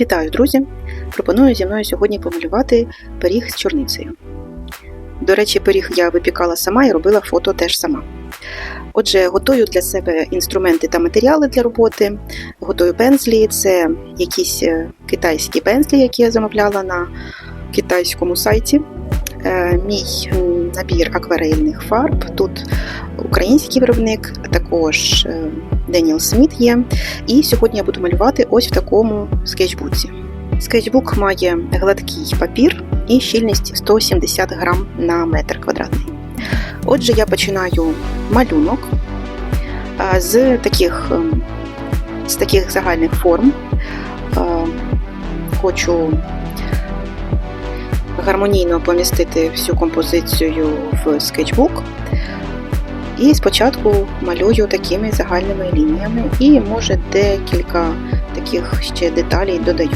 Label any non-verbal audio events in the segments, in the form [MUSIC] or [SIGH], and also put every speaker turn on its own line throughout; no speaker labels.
Вітаю, друзі! Пропоную зі мною сьогодні помалювати пиріг з чорницею. До речі, пиріг я випікала сама і робила фото теж сама. Отже, готую для себе інструменти та матеріали для роботи. Готую пензлі, це якісь е, китайські пензлі, які я замовляла на китайському сайті. Е, Мій набір акварельних фарб. Тут український виробник, а також е, Деніел Сміт є. І сьогодні я буду малювати ось в такому скетчбуці. Скетчбук має гладкий папір і щільність 170 грам на метр квадратний. Отже, я починаю малюнок з таких, ем, з таких загальних форм. Хочу гармонійно помістити всю композицію в скетчбук. І спочатку малюю такими загальними лініями, і може декілька таких ще деталей додаю.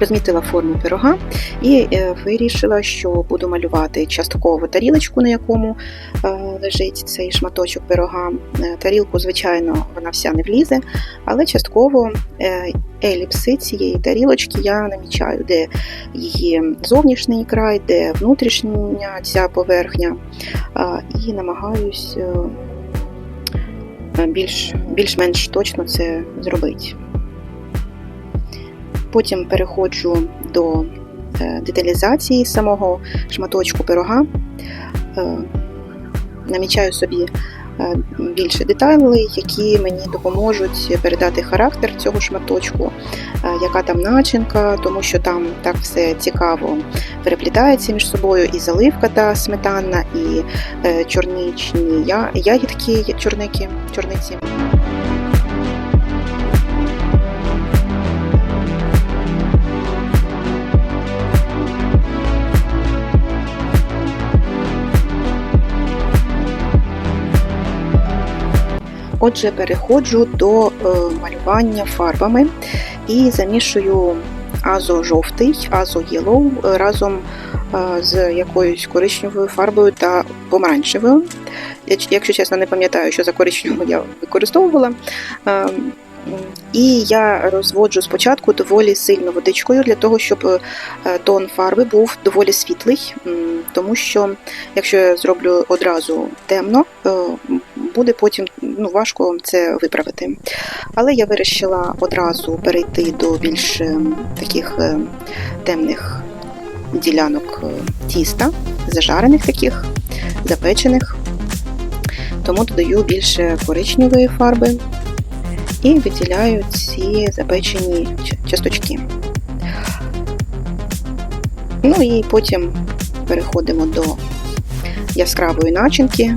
Розмітила форму пирога і е, вирішила, що буду малювати частково тарілочку, на якому е, лежить цей шматочок пирога. Е, Тарілку, звичайно, вона вся не влізе, але частково еліпси цієї тарілочки я намічаю, де її зовнішній край, де внутрішня ця поверхня, і намагаюсь більш, більш-менш точно це зробити. Потім переходжу до е, деталізації самого шматочку пирога. Е, Намічаю собі е, більше деталей, які мені допоможуть передати характер цього шматочку, яка там начинка, тому що там так все цікаво переплітається між собою і заливка та сметанна, і чорничні ягідки, чорники, чорниці. Отже, переходжу до е, малювання фарбами і замішую азо-жовтий, азо-єлоу разом е, з якоюсь коричневою фарбою та помаранчевою. Якщо чесно, не пам'ятаю, що за коричневу я використовувала. Е, І я розводжу спочатку доволі сильно водичкою для того, щоб тон фарби був доволі світлий, тому що якщо я зроблю одразу темно, буде потім ну, важко це виправити. Але я вирішила одразу перейти до більш е, таких е, темних ділянок е, тіста, зажарених таких, запечених. Тому додаю більше коричневої фарби і виділяю ці запечені часточки. Ну і потім переходимо до яскравої начинки,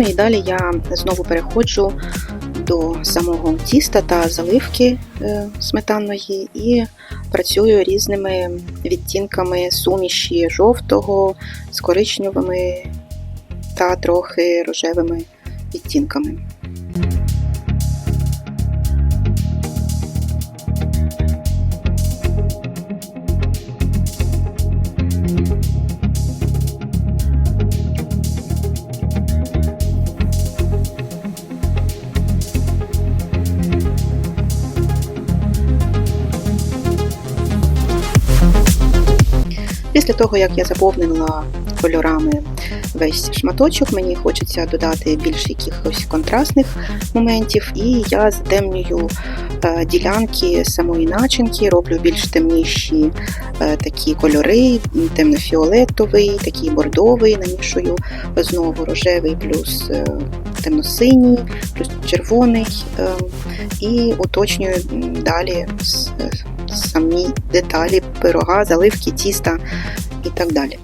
Ну і далі я знову переходжу до самого тіста та заливки е, сметанної і працюю різними відтінками суміші жовтого з коричневими та трохи рожевими відтінками. Після того, як я заповнила кольорами весь шматочок, мені хочеться додати більш якихось контрастних моментів, і я затемнюю е, ділянки самої начинки, роблю більш темніші е, такі кольори, темно-фіолетовий, такий бордовий, намішую знову рожевий плюс е, темно-синій, плюс червоний і уточнюю далі самі деталі пирога, заливки, тіста і так далі.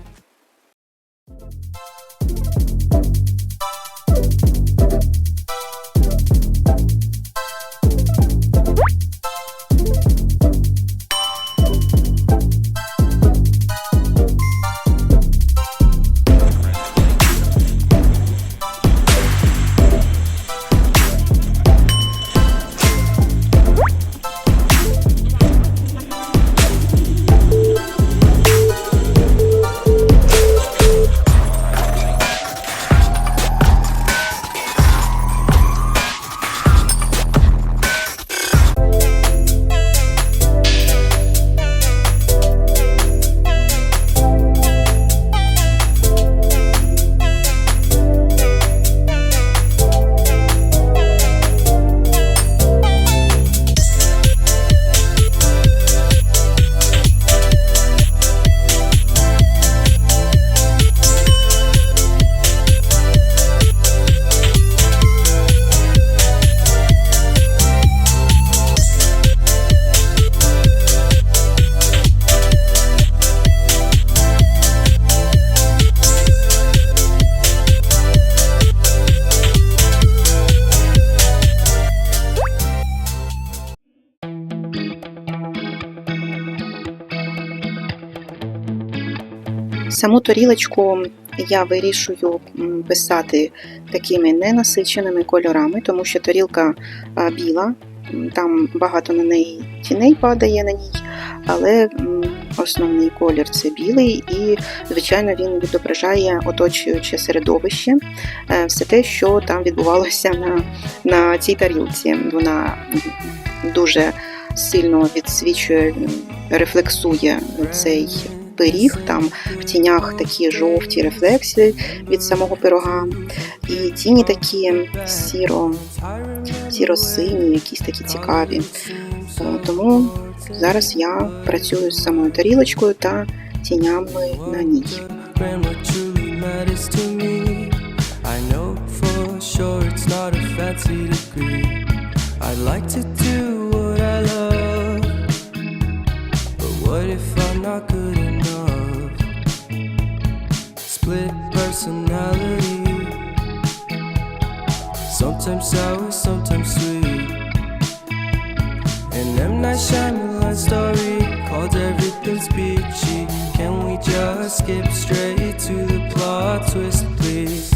Саму тарілочку я вирішую писати такими ненасиченими кольорами, тому що тарілка біла, там багато на неї тіней падає на ній, але основний колір це білий, і, звичайно, він відображає оточуюче середовище, е, все те, що там відбувалося на, на цій тарілці. Вона дуже сильно відсвічує, рефлексує цей пиріг, там в тінях такі жовті рефлекси від самого пирога, і тіні такі сіро, сіро-сині, якісь такі цікаві. Тому зараз я працюю з самою тарілочкою та тінями на ній.
I'd like to do what I love, what if I'm not good enough? Split personality, sometimes sour, sometimes sweet. An M Night Shyamalan story called Everything's Peachy. Can we just skip straight to the plot twist, please?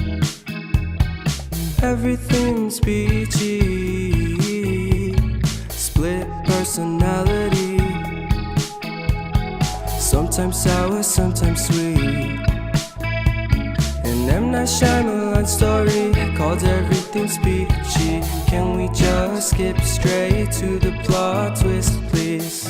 Everything's peachy. Split personality. Sometimes sour, sometimes sweet. An M Night Shyamalan story called Everything's Peachy. Can we just skip straight to the plot twist, please?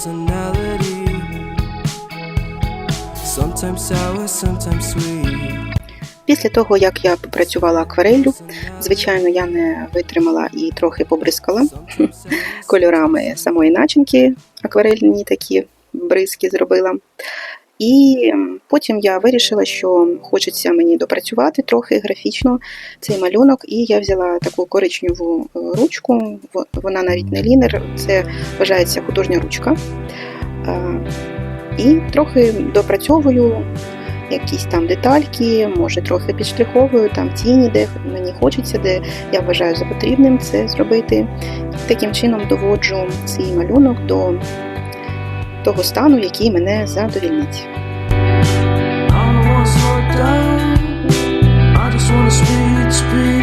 Personality. Sometimes sour, sometimes sweet.
Після того, як я попрацювала аквареллю, звичайно, я не витримала і трохи побризкала [LAUGHS] кольорами самої начинки, акварельні такі бризки зробила. І потім я вирішила, що хочеться мені допрацювати трохи графічно цей малюнок, і я взяла таку коричневу е, ручку, вона навіть не лінер, це вважається художня ручка. Е, І трохи допрацьовую якісь там детальки, може трохи підштриховую, там тіні, де мені хочеться, де я вважаю за потрібним це зробити. Таким чином доводжу свій малюнок до того стану, який мене задовільнить.
I just wanna speed, speed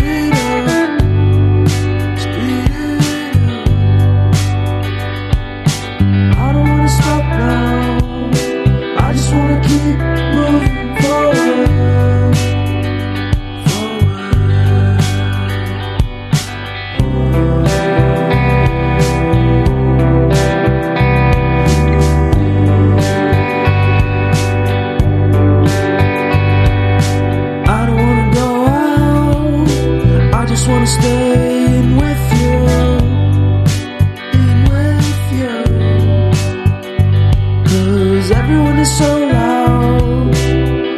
everyone is so loud.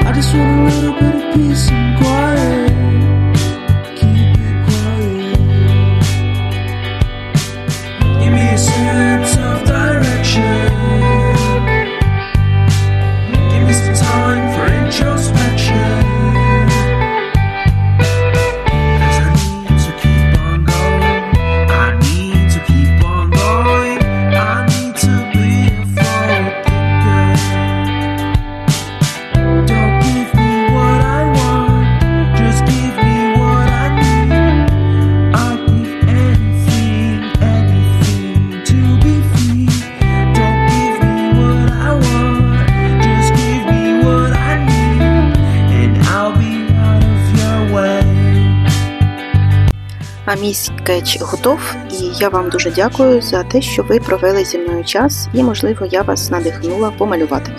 I just want a little bit of peace and quiet.
Мій скетч готов, і я вам дуже дякую за те, що ви провели зі мною час, і, можливо, я вас надихнула помалювати.